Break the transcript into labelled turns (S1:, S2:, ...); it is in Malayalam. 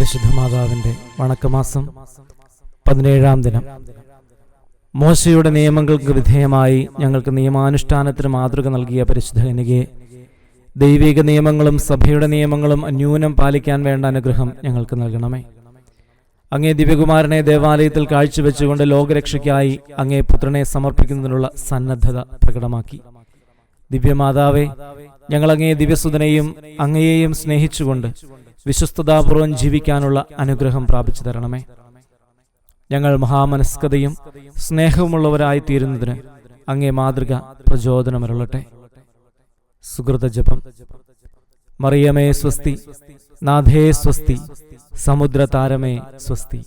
S1: പരിശുദ്ധ മാതാവിന്റെ വണക്കമാസം പതിനേഴാം ദിനം. മോശയുടെ നിയമങ്ങൾക്ക് വിധേയമായി ഞങ്ങൾക്ക് നിയമാനുഷ്ഠാനത്തിന് മാതൃക നൽകിയ പരിശുദ്ധ കനികയെ ദൈവിക നിയമങ്ങളും സഭയുടെ നിയമങ്ങളും അന്യൂനം പാലിക്കാൻ വേണ്ട അനുഗ്രഹം ഞങ്ങൾക്ക് നൽകണമേ. അങ്ങേ ദിവ്യകുമാരനെ ദേവാലയത്തിൽ കാഴ്ചവെച്ചുകൊണ്ട് ലോകരക്ഷയ്ക്കായി അങ്ങേ പുത്രനെ സമർപ്പിക്കുന്നതിനുള്ള സന്നദ്ധത പ്രകടമാക്കി. ദിവ്യമാതാവേ ഞങ്ങൾ അങ്ങേ ദിവ്യസുതനെയും അങ്ങയെയും സ്നേഹിച്ചുകൊണ്ട് വിശ്വസ്തതാപൂർവം ജീവിക്കാനുള്ള അനുഗ്രഹം പ്രാപിച്ചു തരണമേ. ഞങ്ങൾ മഹാമനസ്കതയും സ്നേഹവുമുള്ളവരായി തീരുന്നതിന് അങ്ങേ മാതൃക പ്രചോദനമരുളട്ടെ. സുഹൃത ജപം. മറിയമേ സ്വസ്തി നാഥേ സ്വസ്തി സമുദ്രതാരമേ സ്വസ്തി.